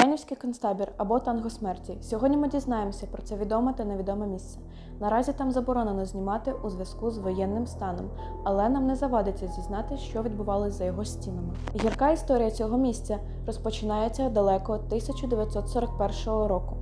Янівський концтабір або танго смерті. Сьогодні ми дізнаємося про це відоме та невідоме місце. Наразі там заборонено знімати у зв'язку з воєнним станом, але нам не завадиться зізнати, що відбувалося за його стінами. Гірка історія цього місця розпочинається далеко 1941 року.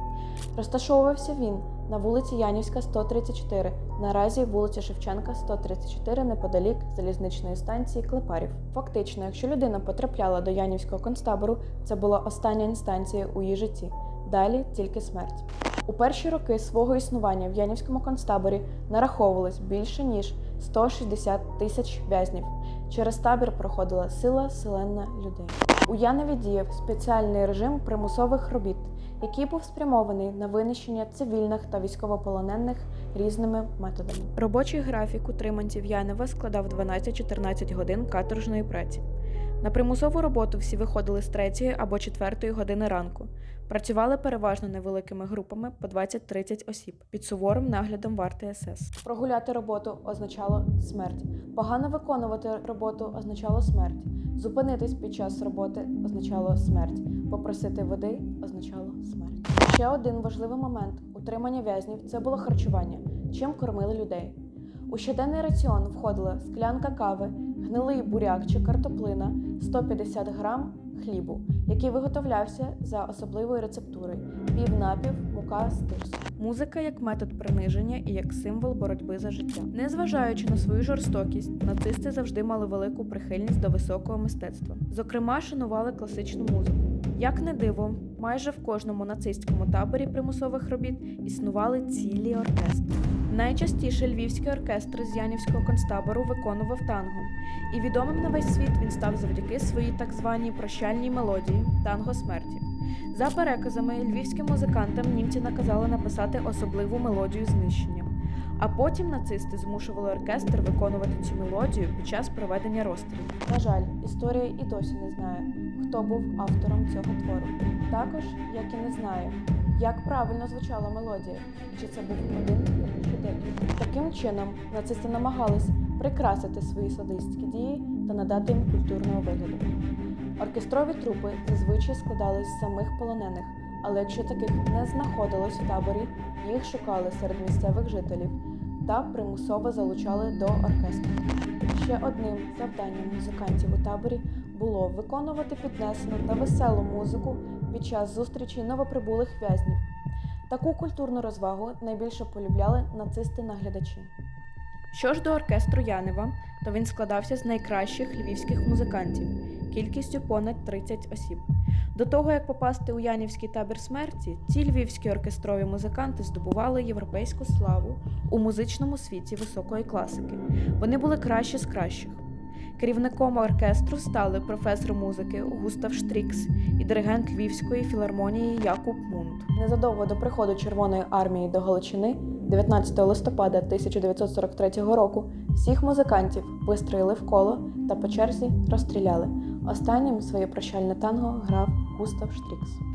Розташовувався він на вулиці Янівська, 134, наразі вулиця Шевченка, 134, неподалік залізничної станції Клепарів. Фактично, якщо людина потрапляла до Янівського концтабору, це була остання інстанція у її житті. Далі тільки смерть. У перші роки свого існування в Янівському концтаборі нараховувалось більше ніж 160 тисяч в'язнів. Через табір проходила сила селена людей. У Янові діяв спеціальний режим примусових робіт, який був спрямований на винищення цивільних та військовополонених різними методами. Робочий графік утриманців Янова складав 12-14 годин каторжної праці. На примусову роботу всі виходили з 3 або 4 години ранку. Працювали переважно невеликими групами по 20-30 осіб під суворим наглядом варти СС. Прогуляти роботу означало смерть. Погано виконувати роботу означало смерть. Зупинитись під час роботи означало смерть. Попросити води означало смерть. Ще один важливий момент утримання в'язнів це було харчування, чим кормили людей. У щоденний раціон входила склянка кави, гнилий буряк чи картоплина, 150 грам хлібу, який виготовлявся за особливою рецептурою: пів-напів, мука з. Музика як метод приниження і як символ боротьби за життя. Незважаючи на свою жорстокість, нацисти завжди мали велику прихильність до високого мистецтва. Зокрема, шанували класичну музику. Як не диво, майже в кожному нацистському таборі примусових робіт існували цілі оркестри. Найчастіше львівський оркестр з Янівського концтабору виконував танго, і відомим на весь світ він став завдяки своїй так званій прощальній мелодії танго смерті. За переказами, львівським музикантам німці наказали написати особливу мелодію знищення. А потім нацисти змушували оркестр виконувати цю мелодію під час проведення розстрілів. На жаль, історія і досі не знає, хто був автором цього твору. Також, як і не знає, як правильно звучала мелодія, і чи це був один чи декілька. Таким чином, нацисти намагались прикрасити свої садистські дії та надати їм культурного вигляду. Оркестрові трупи зазвичай складались з самих полонених, але якщо таких не знаходилось в таборі, їх шукали серед місцевих жителів та примусово залучали до оркестру. Ще одним завданням музикантів у таборі було виконувати піднесену та веселу музику під час зустрічі новоприбулих в'язнів. Таку культурну розвагу найбільше полюбляли нацисти-наглядачі. Що ж до оркестру Янева, то він складався з найкращих львівських музикантів, кількістю понад 30 осіб. До того як попасти у Янівський табір смерті, ці львівські оркестрові музиканти здобували європейську славу у музичному світі високої класики. Вони були кращі з кращих. Керівником оркестру стали професор музики Густав Штрікс і диригент Львівської філармонії Якуб Мунд. Незадовго до приходу Червоної армії до Галичини, 19 листопада 1943 року, всіх музикантів вистроїли в коло та по черзі розстріляли. Останнім своє прощальне танго грав Густав Штрікс.